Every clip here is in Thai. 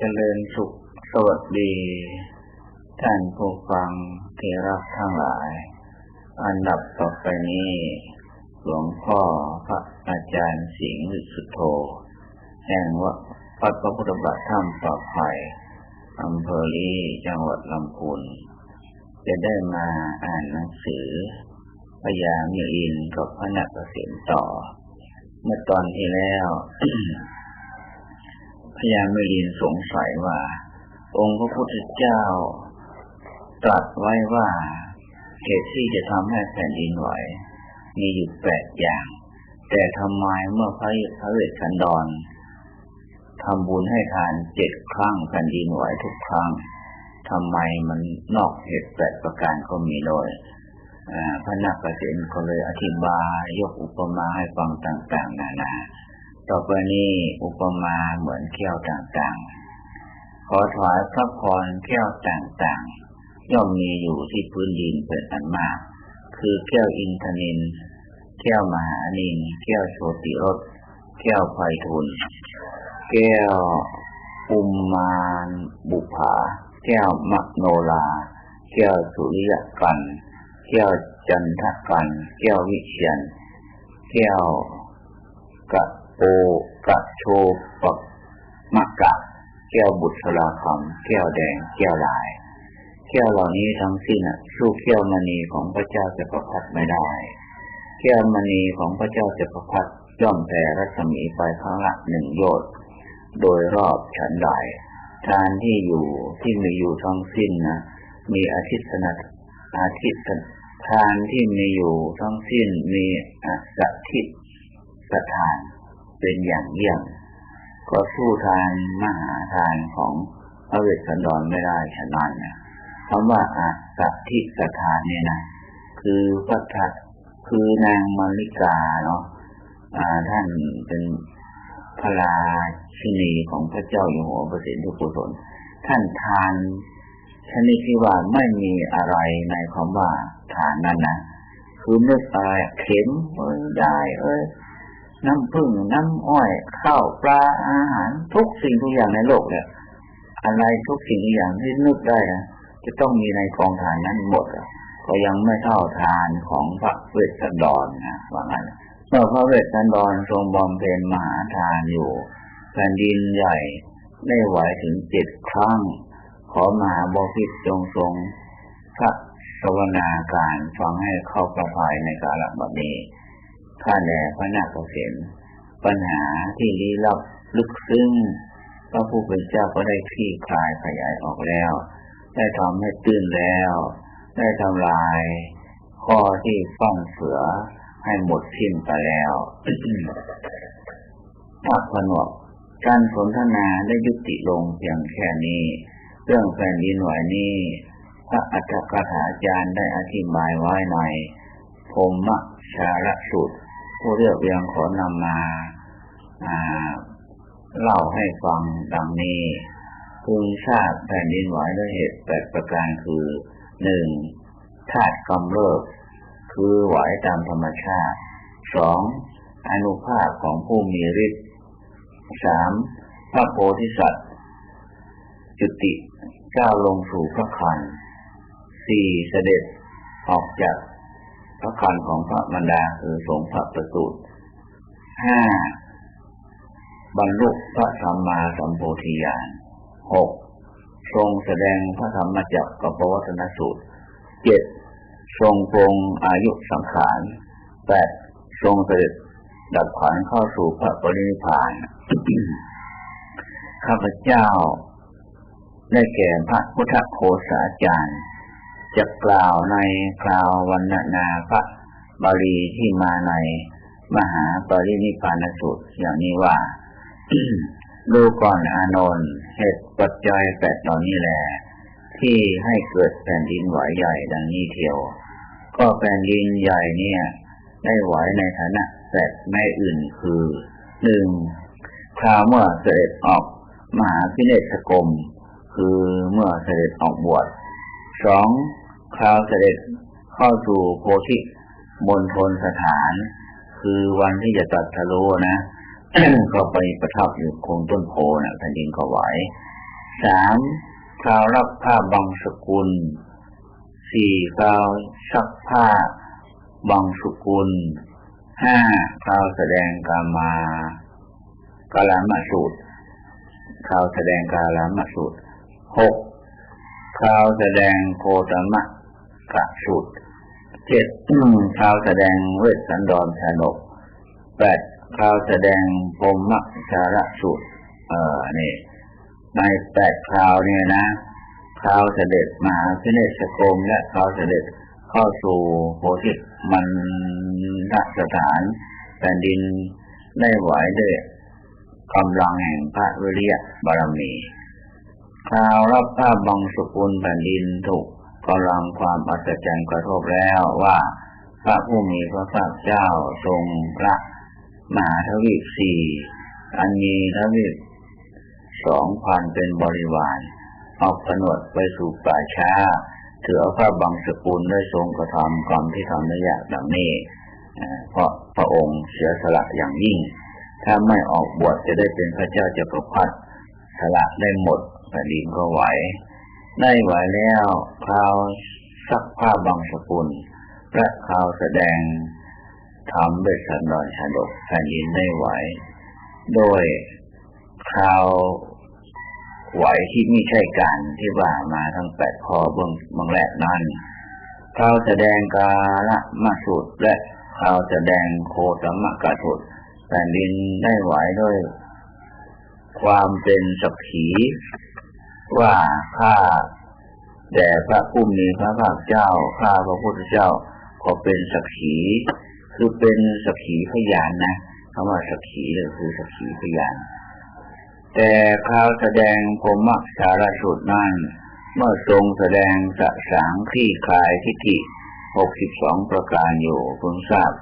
เจริญสุขสวัสดี ท่านผู้ฟังที่รักทั้งหลาย อันดับต่อไปนี้ หลวงพ่อพระอาจารย์สิงห์สุโธแห่งวัดพระพุทธบาทถ้ำปลอดภัยอำเภอลีจังหวัดลำพูนจะได้มาอ่านหนังสือพยามีอินกับพระนักเกษมต่อ เมื่อตอนที่แล้ว พญาเมรินสงสัยว่า องค์พระพุทธเจ้า ตรัสไว้ว่าเหตุที่จะทำให้แผ่นดินไหว มีอยู่แปดอย่าง แต่ทำไมเมื่อพระพระเวสสันดรทำบุญให้ทานเจ็ดครั้งแผ่นดินไหวทุกครั้งทำไมมันนอกเหตุแปดประการก็มีโดยพระนักเกษตรก็เลยอธิบายยกอุปมาให้ฟังต่าง ๆ นานา ต่อไปนี้อุปมาเหมือนแก้วต่างๆ ขอถวายพระพรแก้วต่างๆ ย่อมมีอยู่ที่พื้นดินเป็นอันมาก คือแก้วอินทนิน แก้วมหานิน แก้วโชติรส แก้วไพทุน แก้วอุมมานบุภา แก้วมักโนลา แก้วสุริยกัน แก้วจันทกัน แก้ววิเชียน แก้วกะ โอกะโชปะมะกะ แก้วบุตรลาคำแก้วแดง แก้วลาย แก้วเหล่านี้ทั้งสิ้นสู้แก้วมณีของพระเจ้าจะประพัดไม่ได้ แก้วมณีของพระเจ้าจะประพัดย่อมแต่รัศมีไปครั้งละหนึ่งโยชน์โดยรอบฉันใดทานที่อยู่ที่มีอยู่ทั้งสิ้นนะมีอาทิตย์นอาทิตย์ทานที่มีอยู่ทั้งสิ้นมีอาทิตย์สถาน เป็นอย่างเยี่ยมก็สู้ทานมหาทานของพระเวสสันดรไม่ได้ฉะนั้นนะคำว่าอาสัติสถานเนี่ยนะคือพระทัตคือนางมาริกาเนาะท่านเป็นพระราชินีของพระเจ้าอยู่หัวประสิทธิกุศลท่านทานชนิดที่ว่าไม่มีอะไรในคำว่าทานนั้นนะคือเมื่อตายเข็มเอ้ยได้เอ้ย น้ำผึ้งน้ำอ้อยข้าวปลาอาหาร ทุกสิ่งทุกอย่างในโลกเนี่ยอะไรทุกสิ่งทุกอย่างที่นึกได้นะจะต้องมีในกองทานนั้นหมดก็ยังไม่เท่าทานของพระเวสสันดรนะว่างั้นเมื่อพระเวสสันดรทรงบำเพ็ญมหาทานอยู่แผ่นดินใหญ่ได้ไหวถึงเจ็ดครั้ง ขอมหาบพิตรจงทรงพระสวนาการฟังให้เข้าประภัยในกาลบัดนี้ ข้าแด่พระนาคเษนปัญหาที่ลี้ลับลึกซึ้งพระผู้เป็นเจ้าก็ได้คลี่คลายขยายออกแล้ว ได้ทำให้ตื้นแล้ว ได้ทำลาย ข้อที่ฟังเสือให้หมดทิ้นไปแล้วพักผนวกการสนทนาได้ยุติลงเพียงแค่นี้ เรื่องแผ่นดินไหวนี้ พระอัฏฐกถาจารย์ได้อธิบายไว้ในพมมชาละสุด ผู้เรียบเรียงขอนำมาเล่าให้ฟังดังนี้พึงทราบแผ่นดินไหวด้วยเหตุแปดประการคือหนึ่งธาตุกำเริบคือไหวตามธรรมชาติสองอนุภาพของผู้มีฤทธิ์สามพระโพธิสัตว์ จุติก้าวลงสู่พระคันสี่เสด็จออกจาก พระคันของพระมารดาคือสงฆ์พระประสูติห้าบรรลุพระสัมมาสัมโพธิญาณหกทรงแสดงพระธรรมจักรกับปวัตนสูตรเจ็ดทรงปรงอายุสังขารแปดทรงเสด็จดับขันเข้าสู่พระปรินิพานข้าพเจ้าได้แก่พระพุทธโคสาจารย์ จะกล่าวในคราววันนาพระบาลีที่มาในมหาปรินิพานสูตรอย่างนี้ว่า ดูก่อนอานนท์เหตุปัจจัยแปดตอนนี้แหละที่ให้เกิดแผ่นดินไหวใหญ่ดังนี้เทียว ก็แผ่นดินใหญ่เนี่ย ได้ไหวในฐานะแปดไม่อื่นคือหนึ่งคราวเมื่อเสด็จออกมหาพิเนศกรมคือเมื่อเสด็จออกบวชสอง คราวเสด็จเข้าสู่โพธิมณฑลสถาน คือวันที่จะตัดทะลุนะก็ไปประทับอยู่คงต้นโพนะแผ่นดินก็ไหวสามคราวรับผ้าบางสกุลสี่คราวซักผ้าบางสกุลห้าคราวแสดงกามากาลามาสูตรคราวแสดงกาลามาสูตรหกคราวแสดงโคตมะ กะสูตรเจ็ดคราวแสดงเวทสันดรชนกแปดคราวแสดงพมมะชาระสูตร เอ่อนี่ในแปดคราวเนี่ยนะคราวเสด็จมาพิเนศกรมและคราวเสด็จเข้าสู่โพธิมันณสถานแผ่นดินได้ไหวด้วยกำลังแห่งพระวิริยะบารมี คราวรับภาพบังสุกุลแผ่นดินถูก กำลังความอัศจรรย์กระทบแล้วว่าพระผู้มีพระภาคเจ้าทรงพระมหาทวีปสี่อันมีทวีปสองพันเป็นบริวารเอาผนวดไปสู่ป่าช้าถือเอาพระบังสกุลได้ทรงกระทำกรรมที่ทำได้ยากดังนี้เพราะพระองค์เสียสละอย่างยิ่ง ถ้าไม่ออกบวชจะได้เป็นพระเจ้าจักรพรรดิสละได้หมดแผ่นดินก็ไหว ได้ไหวแล้วคราวซักผ้าบางสกุลและคราวแสดงทำด้วยสันดอนชาดกแผ่นดินได้ไหว โดยคราวไหวที่ไม่ใช่การที่ว่ามาทั้งแปดข้อเบื้องบางแรกนั้นคราวแสดงกาละมาสุดและคราวแสดงโคตมะกะสุดแผ่นดินได้ไหวด้วย ความเป็นสักขี ว่าข้าแด่พระผู้มีพระภาคเจ้าข้าพระพุทธเจ้าก็เป็นสักขีคือเป็นสักขีพยานนะคำว่าสักขีเลยคือสักขีพยาน แต่คราวแสดงพมมักสารสุดนั้น เมื่อทรงแสดงสะสางคลี่คลายทิฏฐิหกสิบสองประการอยู่พึงทราบ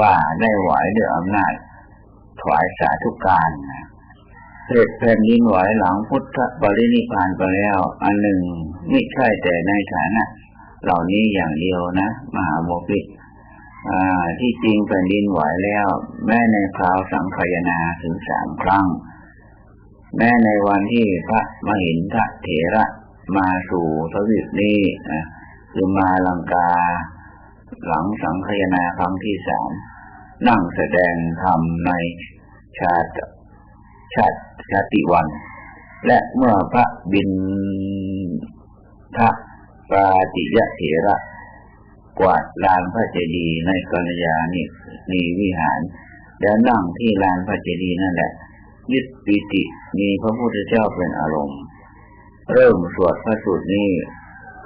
ว่าได้ไหวด้วยอำนาจถวายสาธุการนะ เศษแผ่นดินไหวหลังพุทธบริณิพานไปแล้ว อันหนึ่งไม่ใช่แต่ในฐานะเหล่านี้อย่างเดียวนะ มหาโมพิที่จริงแผ่นดินไหวแล้ว แม้ในคราวสังขยนาถึงสามครั้ง แม้ในวันที่พระมหินทเถระมาสู่ทวีปนี้คือมาลังกา หลังสังขยนาครั้งที่สามนั่งแสดงธรรมในชาติชาติชาติวัน และเมื่อพระบินทะปาติยะเถระกวาดลานพระเจดีย์ในกัลยาณิมีวิหาร แล้วนั่งที่ลานพระเจดีย์นั่นแหละยึดปิติมีพระพุทธเจ้าเป็นอารมณ์ เริ่มสวดพระสูตรนี้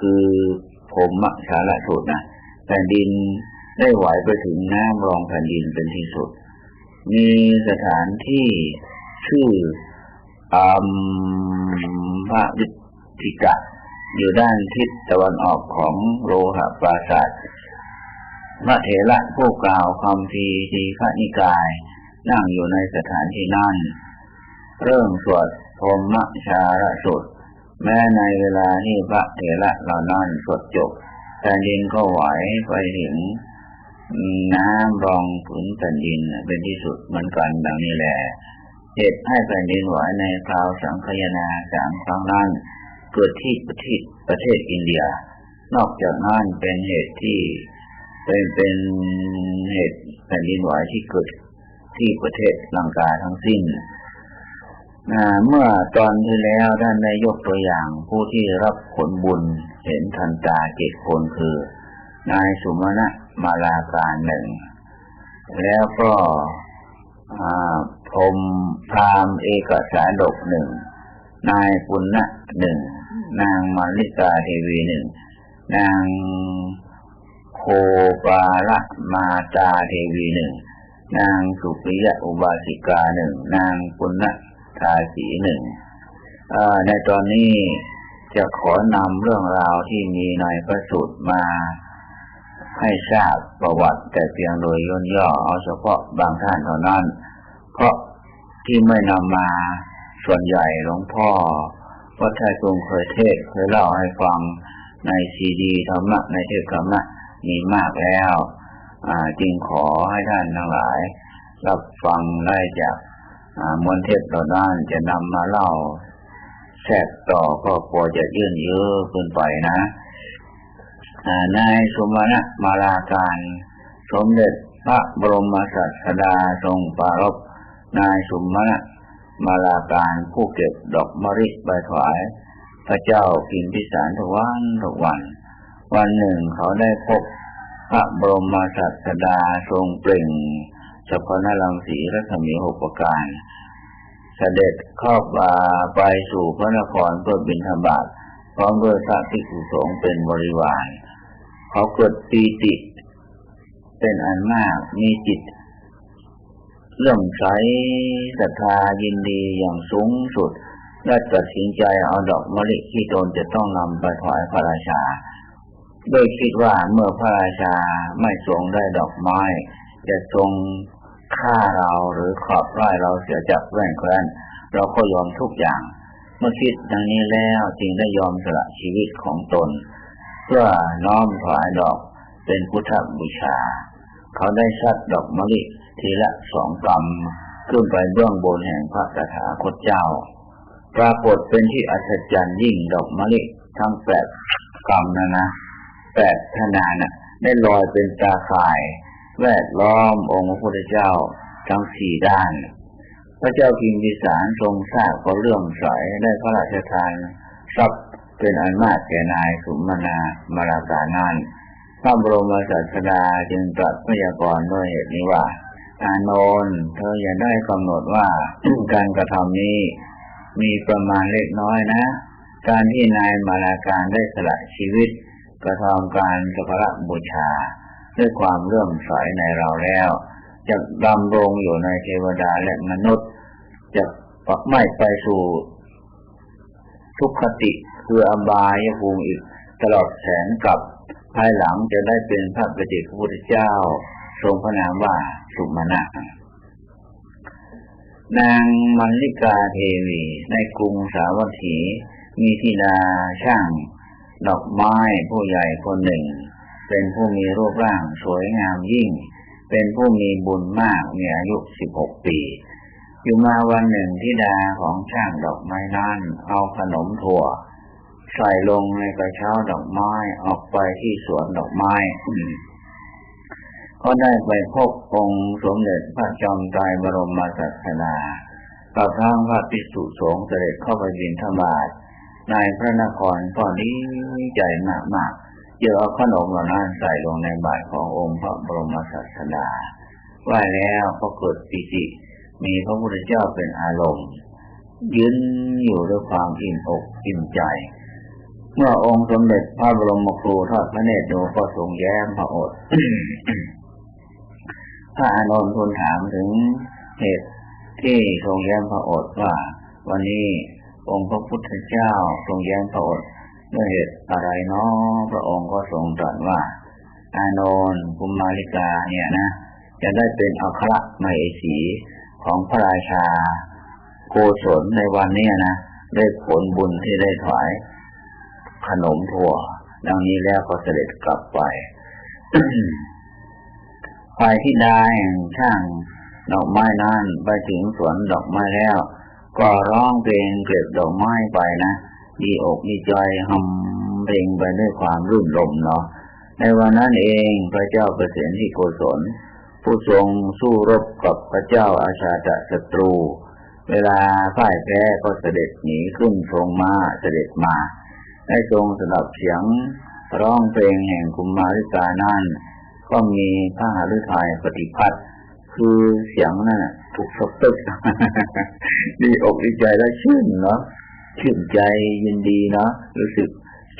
คือผมมัชาละสูตรนะแผ่นดินได้ไหวไปถึงน้ำรองแผ่นดินเป็นที่สุด มีสถานที่ ชื่ออมพระวิธิกะ อยู่ด้านทิศตะวันออกของโลหะปราศาสพระเถระผู้กล่าวคำทีทีฆนิกาย นั่งอยู่ในสถานที่นั่น เริ่มสวดพรมชาระสุด แม้ในเวลาที่พระเถระเหล่านั้นสวดจบแผ่นดินก็ไหวไปถึงน้ำรองผืนแผ่นดินเป็นที่สุดเหมือนกันดังนี้แหละ เหตุให้แผ่นดินไหวในคราวสังคยนาสามครั้งนั้น เกิดที่ประเทศประเทศอินเดีย นอกจากนั้นเป็นเหตุที่เป็นเป็นเหตุแผ่นดินไหวที่เกิดที่ประเทศลังกาทั้งสิ้นเมื่อตอนที่แล้วท่านได้ยกตัวอย่างผู้ที่รับผลบุญเห็นทันตาเจ็ดคนคือ นายสุมาณะมาลาการหนึ่ง แล้วก็ พรมพรามเอกสาดกหนึ่ง นายปุณณะหนึ่ง นางมาริกาเทวีหนึ่ง นางโคปาละมาตาเทวีหนึ่ง นางสุปิยะอุบาสิกาหนึ่ง นางปุณณะทาสีหนึ่งในตอนนี้จะขอนำเรื่องราวที่มีในพระสูตรมาให้ทราบประวัติแต่เพียงโดยย่นย่อเอาเฉพาะบางท่านเท่านั้น เพราะที่ไม่นำมาส่วนใหญ่หลวงพ่อวัดไทยกรุงเคยเทศเคยเล่าให้ฟังในซีดีธรรมะในเทศธรรมะมีมากแล้วจึงขอให้ท่านทั้งหลาย รับฟังได้จากมวลเทศต่อด้านจะนำมาเล่าแทรกต่อก็กลัวจะยื่นเยอะเกินไปนะนายสมณะมาลาการ สมเด็จพระบรมศาสดาทรงปรารบ นายสมณะมาลาการผู้เก็บดอกมะริใบถวาย พระเจ้าพิมพิสารทุกวันทุกวัน วันหนึ่งเขาได้พบพระบรมศาสดาทรงเปล่งสพนลังสีรัศมีหกประการ เสด็จเข้ามาไปสู่พระนครเพื่อบิณฑบาตพร้อมด้วยพระภิกษุสงฆ์เป็นบริวารเขาเกิดปีติ เป็นอันมากมีจิต เรื่องใสศรัทธายินดีอย่างสูงสุดได้ตัดสินใจเอาดอกมะลิที่ตนจะต้องนำไปถวายพระราชา โดยคิดว่าเมื่อพระราชาไม่ทรงได้ดอกไม้ จะทรงฆ่าเราหรือขอบไล่เราเสียจากแว่นแคว้นเราก็ยอมทุกอย่าง เมื่อคิดดังนี้แล้วจึงได้ยอมสละชีวิตของตน เพื่อน้อมถวายดอกเป็นพุทธบูชา เขาได้ชัดดอกมะลิ ทีละสองกำขึ้นไปเบื้องบนแห่งพระตถาคตเจ้า ปรากฏเป็นที่อัศจรรย์ยิ่งดอกมะลิทั้งแปดกำนะนะแปดขนาดน่ะได้ลอยเป็นตาข่าย แวดล้อมองค์พระพุทธเจ้าทั้งสี่ด้าน พระเจ้าพิมพิสารทรงทราบก็เรื่องใสได้พระราชทานทรัพย์เป็นอันมากแก่นายสุมนามาราการนานพระบรมศาสดาจึงตรัสพยากรณ์ด้วยเหตุนี้ว่า อานนท์เธออย่าได้กำหนดว่าการกระทำนี้ มีประมาณเล็กน้อยนะ การที่นายมาลาการได้สละชีวิต กระทำการสักการะบูชา ด้วยความเลื่อมใสในเราแล้ว จะดำรงอยู่ในเทวดาและมนุษย์ จะปักไม่ไปสู่ทุกขติคืออบายภูมิอีกตลอดแสนกับ ภายหลังจะได้เป็นพระปฏิเจกพุทธเจ้า ทรงพระนามว่าสุมาณะนางมัลลิกาเทวี ในกรุงสาวัตถี มีธิดาช่าง ดอกไม้ผู้ใหญ่คนหนึ่ง เป็นผู้มีรูปร่างสวยงามยิ่ง เป็นผู้มีบุญมากมีอายุสิบหกปี อยู่มาวันหนึ่งธิดาของช่างดอกไม้นั้นเอาขนมถั่ว ใส่ลงในกระเช้าดอกไม้ออกไปที่สวนดอกไม้ ก็ได้ไปพบองค์สมเด็จพระจอมไตรบรมศาสดากับทั้งพระภิกษุสงฆ์เสด็จเข้าไปบินธบาตในพระนครก็ดีใจมากมากเยอะเอาขนมเหล่านั้นใส่ลงในบาตรขององค์พระบรมศาสดาว่าแล้วก็เกิดปิติ มีพระพุทธเจ้าเป็นอารมณ์ยืนอยู่ด้วยความอิ่มอกอิ่มใจ เมื่อองค์สมเด็จพระบรมครูทอดพระเนตรดูก็ทรงแย้มพระโอษฐ์ พระอานนท์ทูลถามถึงเหตุที่ทรงแย้มพระโอษฐ์ว่า วันนี้องค์พระพุทธเจ้าทรงแย้มพระโอษฐ์ด้วยเหตุอะไรเนาะพระองค์ก็ทรงตรัสว่า อานนท์กุมาริกาเนี่ยนะ จะได้เป็นอัครมเหสีของพระราชาโกศลในวันนี้นะได้ผลบุญที่ได้ถวายขนมถั่ว ดังนี้แล้วก็เสด็จกลับไป ฝ่ายที่ได้ช่างดอกไม้นั้นไปถึงสวนดอกไม้แล้ว ก็ร้องเพลงเก็บดอกไม้ไปนะดีอกดีใจหำเพลงไปด้วยความรื่นรมเนาะในวันนั้นเองพระเจ้าปรตที่โกศล ผู้ทรงสู้รบกับพระเจ้าอาชาตศัตรู เวลาพ่ายแพ้ก็เสด็จหนีขึ้นทรงมาเสด็จมา ได้ทรงสดับเสียงร้องเพลงแห่งกุมาริกานั้น ก็มีพระหฤทัยปฏิพัทธ์คือเสียงนั่นถูกสบตึกดีอกดีใจแล้วชื่นเนาะชื่นใจยินดีเนาะรู้สึก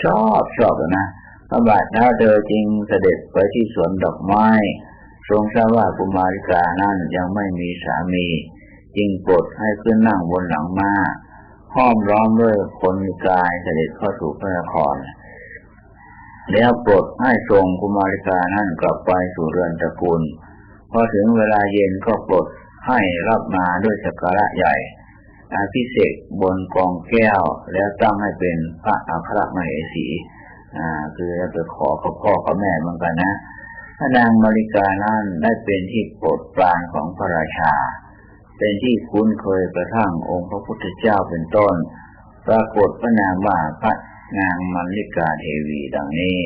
ชอบชอบนะพระบาทน้าเธอจริงเสด็จไปที่สวนดอกไม้ ทรงทราบว่ากุมาริกานั่นยังไม่มีสามี จึงปลดให้ขึ้นนั่งบนหลังมา้าห้อมร้อมด้วยคนกายเสด็จเข้าสู่พระนคร แล้วปลดให้ทรงกุมาริกานั่นกลับไปสู่เรือนตระกูลพอถึงเวลาเย็นก็ปลดให้รับมาด้วยสักการะใหญ่อาพิเศษบนกองแก้วแล้วตั้งให้เป็นพระอัครมเหสี อ่า คือจะไปขอกับพ่อกับแม่เหมือนกันนะพระนางมาริกานั้นได้เป็นที่โปรดปรานของพระราชา เป็นที่คุ้นเคยกระทั่งองค์พระพุทธเจ้าเป็นต้น ปรากฏพระนามว่าพระ นางมัลลิกาเทวีดังนี้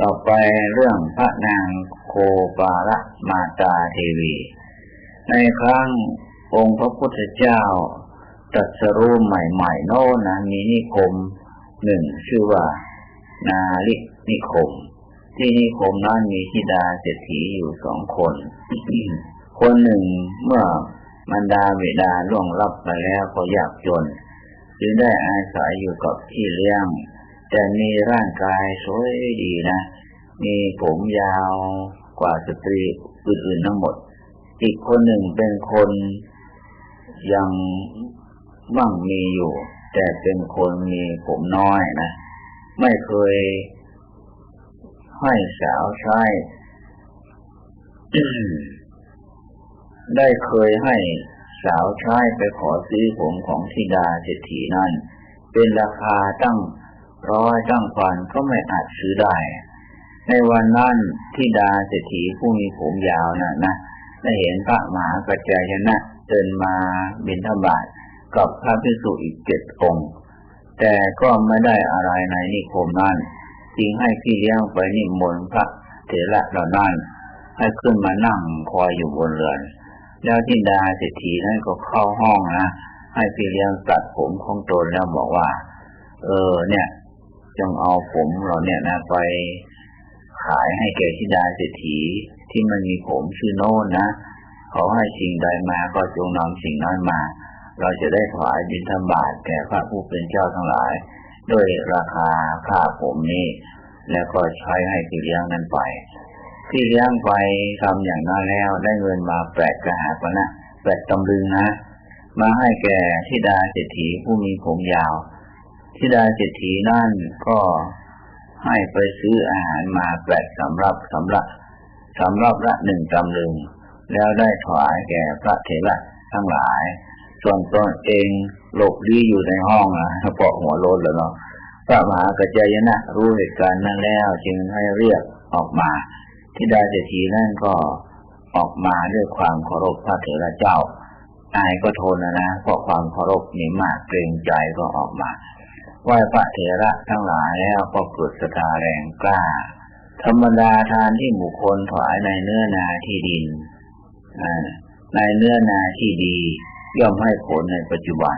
ต่อไปเรื่องพระนางโคปาละมาตาเทวี ในครั้งองค์พระพุทธเจ้าตรัสรู้ใหม่ๆโน่นนะมีนิคมหนึ่งชื่อว่า นาลินิคม ที่นิคมนั้นมีธิดาเศรษฐีอยู่สองคน คนหนึ่งเมื่อมันดาเวดาล่วงลับไปแล้วก็ยากจน จึงได้อาศัยอยู่กับที่เลี้ยง แต่มีร่างกายสวยดีนะ มีผมยาวกว่าสตรีอื่นๆทั้งหมด อีกคนหนึ่งเป็นคนยังมั่งมีอยู่ แต่เป็นคนมีผมน้อยนะ ไม่เคยให้สาวใช้ได้เคยให้ สาวใช้ไปขอซื้อผมของธิดาเศรษฐีนั่น เป็นราคาตั้งร้อยตั้งพันก็ไม่อาจซื้อได้ ในวันนั้นธิดาเศรษฐีผู้มีผมยาวน่ะนะได้เห็นพระมหากระจายนะเดินมาบินทบาทกับพระพิสุอีกเจ็ดองค์ แต่ก็ไม่ได้อะไรในนิคมนั้นจึงให้พี่เลี้ยงไปนิมนต์พระเถระเหล่านั้นให้ขึ้นมานั่งคอยอยู่บนเรือน แล้วทิดาเศรษฐีนั้นก็เข้าห้องนะให้พี่เลี้ยงตัดผมของตนแล้วบอกว่า เออ เนี่ยจงเอาผมเราเนี่ยนะไปขายให้แก่ทิดาเศรษฐีที่มันมีผมชื่อโน่นนะเขาให้สิ่งใดมาก็จงนำสิ่งนั้นมา เราจะได้ถวายบิณฑบาตแก่พระผู้เป็นเจ้าทั้งหลาย ด้วยราคาค่าผมนี้แล้วก็ใช้ให้พี่เลี้ยงนั้นไป พี่เลี้ยงไปทำอย่างนั้นแล้วได้เงินมาแปดกระหาปนะแปดตำลึงนะ มาให้แก่ทิดาเศรษฐีผู้มีผมยาวทิดาเศรษฐีนั่นก็ให้ไปซื้ออาหารมาแปดสำรับสำรับสำรับละหนึ่งตำลึง แล้วได้ถวายแก่พระเถระทั้งหลาย ส่วนตนเองหลบลี้อยู่ในห้องนะเปาะหัวโลดแล้วเนาะพระมหากระจายนะรู้เหตุการณ์นั้นแล้ว จึงให้เรียกออกมา ทิดาเศรษฐีนั่นก็ออกมาด้วยความเคารพพระเถระเจ้า อายก็ทนนะนะเพราะความเคารพนี่มากเกรงใจก็ออกมาไหว้พระเถระทั้งหลายแล้วก็เกิดศรัทธาแรงกล้า ธรรมดาทานที่บุคคลถวายในเนื้อนาที่ดินในเนื้อนาที่ดี ย่อมให้ผลในปัจจุบัน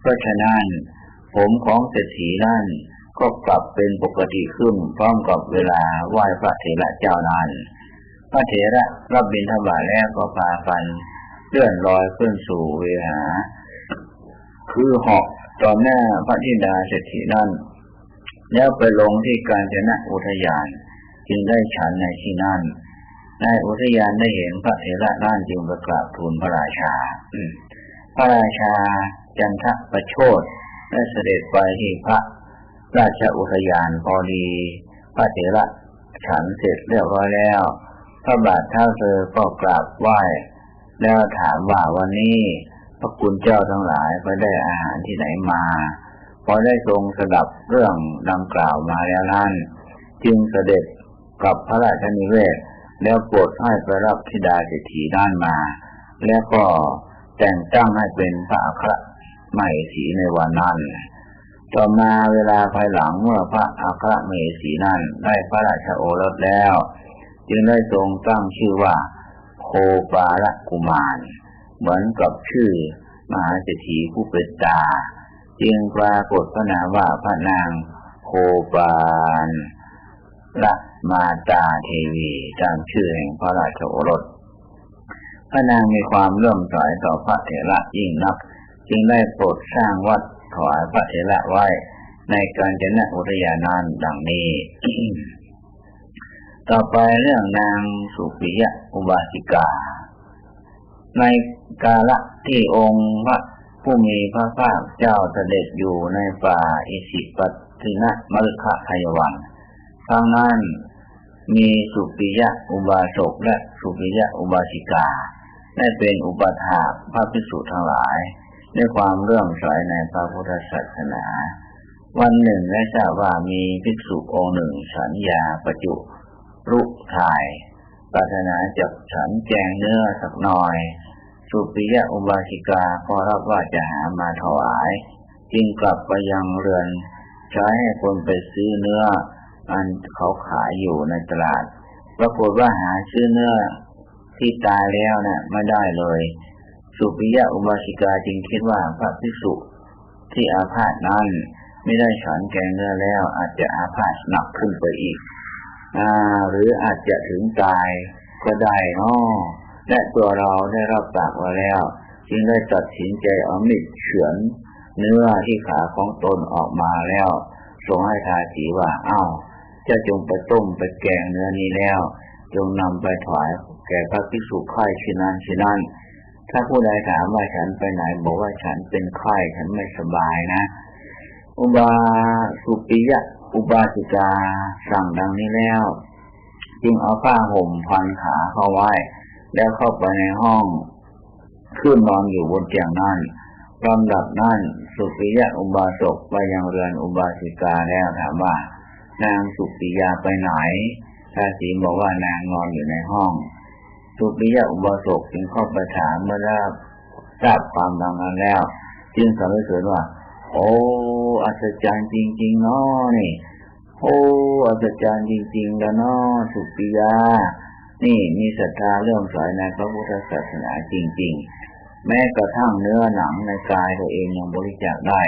เพราะฉะนั้น ผมของเศรษฐีนั่น ก็กลับเป็นปกติขึ้นพร้อมกับเวลาไหว้พระเถระเจ้านั้นพระเถระรับบิณฑบาตแล้วก็พาฟันเลื่อนลอยขึ้นสู่เวหา คือหอกตอนหน้าพระธิดาเศรษฐีนั่นแล้วไปลงที่การชนะอุทยาน จึงได้ฉันในที่นั่นในอุทยานได้เห็นพระเถระนั่นจึงประกราบทูลพระราชา พระราชาจันทประโชดได้เสด็จไปที่พระ ราชอุทยานพอดีพระเถระฉันเสร็จเรียบร้อยแล้ว พระบาทเท้าเธอก็กราบไหว้ แล้วถามว่าวันนี้พระคุณเจ้าทั้งหลายไปได้อาหารที่ไหนมา พอได้ทรงสดับเรื่องดังกล่าวมาแล้วนั้น จึงเสด็จกับพระราชนิเวศ แล้วโปรดให้ไปรับธิดาเศรษฐีด้านมา แล้วก็แต่งตั้งให้เป็นพระอัครใหม่สีในวันนั้น ต่อมาเวลาภายหลังเมื่อพระอัครเมสีนั้นได้พระราชโอรสแล้ว จึงได้ทรงตั้งชื่อว่า โคปาลกุมาร เหมือนกับชื่อมหาเศรษฐีผู้เป็นตา จึงปรากฏพระนามว่าพระนางโคปาลละมาตาเทวีตามชื่อแห่งพระราชโอรส พระนางมีความเลื่อมใสต่อพระเถระยิ่งนัก จึงได้โปรดสร้างวัด ถวายพระเถระไว้ ในการจนะอุทยานานดังนี้ ต่อไปเรื่องนางสุปิยะอุบาสิกา ในกาละที่องค์พระผู้มีพระภาคเจ้าเสด็จอยู่ในป่าอิสิปตินะมฤคทายวันครั้งนั้นมีสุปิยะอุบาสกและสุปิยะอุบาสิกา ได้เป็นอุปถาพระภิกษุทั้งหลาย ด้วยความเรื่องใสในพระพุทธศาสนา วันหนึ่งได้ทราบว่ามีภิกษุองค์หนึ่งฉันยาประจุรุถ่ายปรารถนาจับฉันแจงเนื้อสักหน่อย สุปิยะอุบาสิกาพอรับว่าจะหามาถวาย จึงกลับไปยังเรือน ใช้ให้คนไปซื้อเนื้อ อันเขาขายอยู่ในตลาดปรากฏว่าหาซื้อเนื้อที่ตายแล้วนะ่ะไม่ได้เลย สุปิยะอุบาสิกาจึงคิดว่าพระภิกษุที่อาพาธนั้นไม่ได้ฉันแกงเนื้อแล้วอาจจะอาพาธหนักขึ้นไปอีกอ่าหรืออาจจะถึงตายก็ได้นอและตัวเราได้รับปากไว้แล้ว จึงได้ตัดสินใจเอามิดเฉือนเนื้อที่ขาของตนออกมาแล้วส่งให้ทาสีว่าอ้าวจะจงไปต้มไปแกงเนื้อนี้แล้ว จงนำไปถวายแก่พระภิกษุไข้ชินันชินัน ถ้าผู้ใดถามว่าฉันไปไหน บอกว่าฉันเป็นไข้ฉันไม่สบายนะ อุบาสุปิยะ อุบาสิกาสั่งดังนี้แล้ว จึงเอาผ้าห่มพันขาเข้าไว้ แล้วเข้าไปในห้อง ขึ้นนอนอยู่บนเตียงนั่นลำดับนั่นสุปิยะอุบาสกไปยังเรือนอุบาสิกาแล้วถามว่านางสุปิยาไปไหนทาสีบอกว่านางนอนอยู่ในห้อง สุปิยะอุบาสกจึงเข้าไปถามเมื่อรับทราบความดังนั้นแล้ว จึงสรรเสริญว่า โอ้อัศจรรย์จริงๆเนาะนี่ โอ้อัศจรรย์จริงๆแล้วเนาะสุปิยานี่มีศรัทธาเรื่องสายในพระพุทธศาสนาจริง ๆ แม้กระทั่งเนื้อหนังในกายตัวเองยังบริจาคได้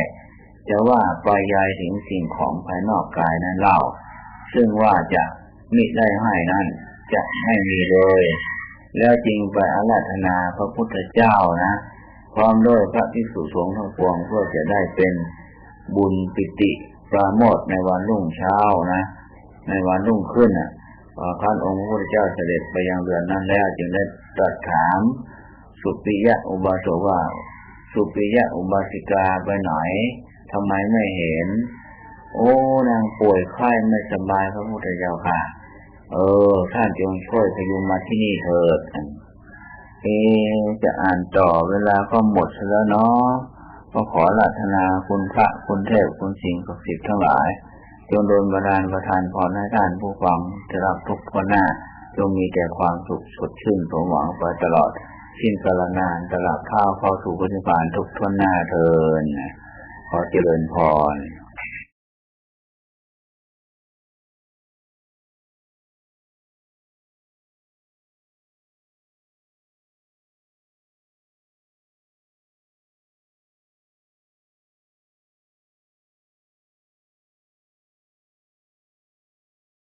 จะว่าปลายายถึงสิ่งของภายนอกกายนั้นเล่า ซึ่งว่าจะมิได้ให้นั้นจะไม่มีเลย แล้วจริงไปอาราธนาพระพุทธเจ้านะพร้อมด้วยพระภิกษุสงฆ์ทั้งปวงเพื่อจะได้เป็นบุญปิติปราโมทในวันรุ่งเช้านะ ในวันรุ่งขึ้นอะท่านองค์พระพุทธเจ้าเสด็จไปยังเรือนนั้นแล้วจึงได้ตรัสถาม สุปิยะอุบาสกว่า สุปิยะอุบาสิกาไปไหนทำไมไม่เห็น โอ้นางป่วยไข้ไม่สบายพระพุทธเจ้าค่ะ เออ ท่านจงช่วยพยุงมาที่นี่เถิดเอจะอ่านต่อเวลาก็หมดแล้วเนาะก็ขอรัตนาคุณพระคุณเทพคุณสิงศักดิ์สิทธิ์ทั้งหลาย จงโดนบันดาลประทานพรให้ท่านผู้ฟังจะรับทุกคนหน้า จงมีแต่ความสุขสดชื่นสมหวังไปตลอด สิ้นกาลนานตลาดข้าวเข้าสู่ปฏิบานทุกทวนหน้าเทินขอเจริญพร